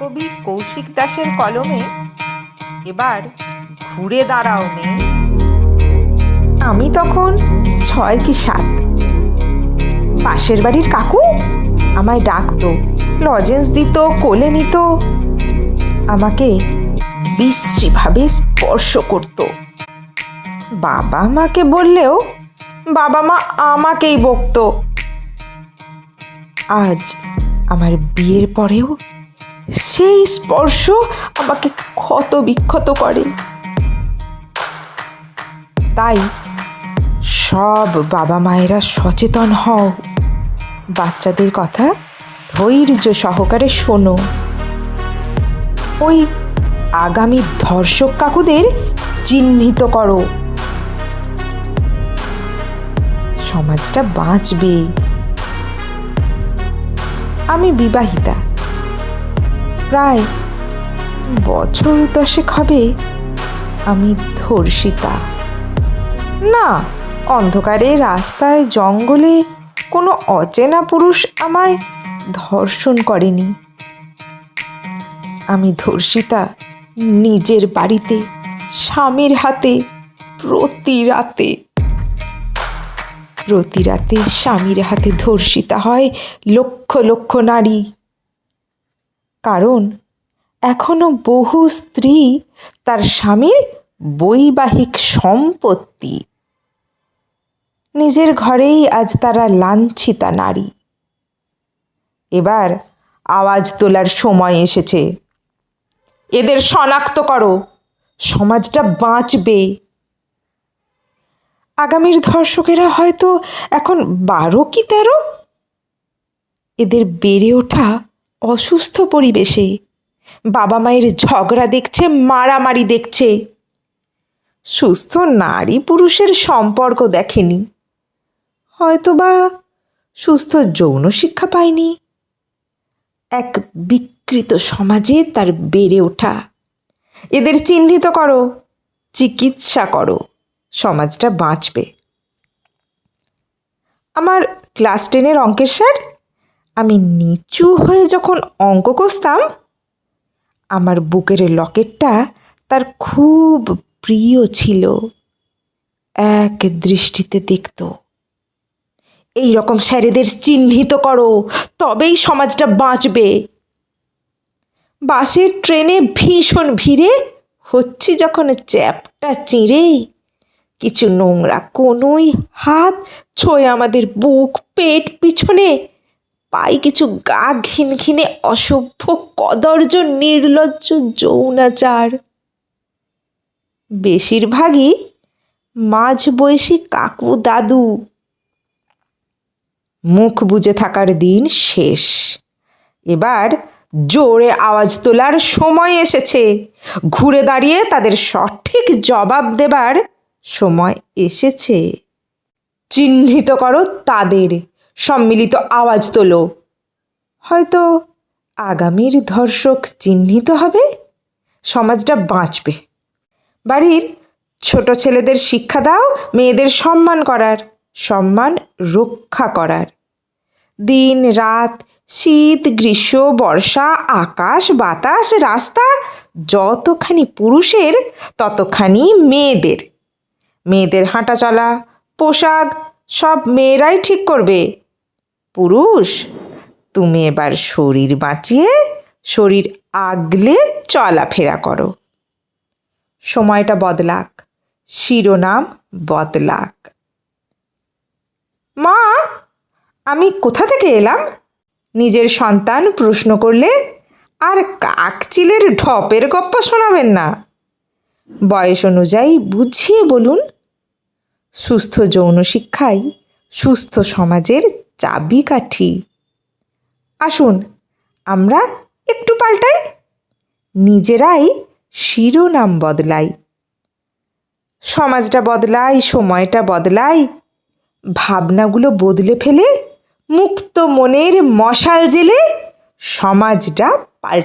কবি কৌশিক দাসের কলমে, এবার ঘুরে দাঁড়াও মেয়ে। আমি তখন ছয় কি সাত। পাশের বাড়ির কাকু আমায় ডাকতো, লজেন্স দিত, কোলে নিত, আমাকে বিশ্রীভাবে স্পর্শ করত। বাবা মাকে বললেও বাবা মা আমাকেই বকতো। আজ আমার বিয়ের পরেও সেই স্পর্শ আমাকে ক্ষত বিক্ষত করে। তাই সব বাবা মায়েরা সচেতন হও। বাচ্চাদের কথা ধৈর্য সহকারে শোনো। ওই আগামী ধর্ষক কাকুদের চিহ্নিত করো। সমাজটা বাঁচবে। আমি বিবাহিতা। প্রায় বছর দশেক হবে আমি ধর্ষিতা। না, অন্ধকারে রাস্তায়, জঙ্গলে কোনো অচেনা পুরুষ আমায় ধর্ষণ করেনি। আমি ধর্ষিতা নিজের বাড়িতে, স্বামীর হাতে, প্রতি রাতে। প্রতি রাতে স্বামীর হাতে ধর্ষিতা হয় লক্ষ লক্ষ নারী। কারণ এখনও বহু স্ত্রী তার স্বামীর বৈবাহিক সম্পত্তি। নিজের ঘরেই আজ তারা লাঞ্ছিতা নারী। এবার আওয়াজ তোলার সময় এসেছে। এদের শনাক্ত করো, সমাজটা বাঁচবে। আগামীর ধর্ষকেরা হয়তো এখন বারো কি তেরো? এদের বেড়ে ওঠা অসুস্থ পরিবেশে। বাবা মায়ের ঝগড়া দেখছে, মারামারি দেখছে। সুস্থ নারী পুরুষের সম্পর্ক দেখেনি। হয়তোবা সুস্থ যৌন শিক্ষা পায়নি। এক বিকৃত সমাজে তার বেড়ে ওঠা। এদের চিহ্নিত করো, চিকিৎসা করো, সমাজটা বাঁচবে। আমার ক্লাস টেনের অঙ্কের স্যার আমি নিচু হয়ে যখন অঙ্ক কষতাম, আমার বুকের লকেটটা তার খুব প্রিয় ছিল। এক দৃষ্টিতে দেখত এই রকম স্যারেদের চিহ্নিত করো, তবেই সমাজটা বাঁচবে। বাসের ট্রেনে ভীষণ ভিড়ে হচ্ছি যখন চ্যাপটা চিঁড়ে, কিছু নোংরা কোনোই হাত ছোঁয় আমাদের বুক, পেট পিছনে পাই কিছু গা ঘিন ঘিনে অসভ্য কদর্য নির্লজ্জ যৌনাচার। বেশিরভাগই মাঝ বয়সী কাকু দাদু। মুখ বুজে থাকার দিন শেষ। এবার জোরে আওয়াজ তোলার সময় এসেছে। ঘুরে দাঁড়িয়ে তাদের সঠিক জবাব দেবার সময় এসেছে। চিহ্নিত করো তাদের। সম্মিলিত আওয়াজ তোলো। হয়তো আগামীর ধর্ষক চিহ্নিত হবে? সমাজটা বাঁচবে। বাড়ির ছোট ছেলেদের শিক্ষা দাও, মেয়েদের সম্মান করার, সম্মান রক্ষা করার। দিন, রাত, শীত, গ্রীষ্ম, বর্ষা, আকাশ, বাতাস, রাস্তা, যতখানি পুরুষের, ততখানি মেয়েদের। মেয়েদের হাঁটা চলা পোশাক, সব মেয়েরাই ঠিক করবে। পুরুষ, তুমি এবার শরীর বাঁচিয়ে, শরীর আগলে চলাফেরা করো। সময়টা বদলাক, শিরোনাম বদলাক। মা, আমি কোথা থেকে এলাম? নিজের সন্তান প্রশ্ন করলে, আর কাকচিলের ঢপের গপ্প শোনাবেন না। বয়স অনুযায়ী বুঝিয়ে বলুন, সুস্থ যৌন শিক্ষাই সুস্থ সমাজের চাবিকাঠি। আসুন, আমরা একটু পাল্টাই। নিজেরাই শিরোনাম বদলাই। সমাজটা বদলাই, সময়টা বদলাই। ভাবনাগুলো বদলে ফেলে মুক্ত মনের মশাল জেলে সমাজটা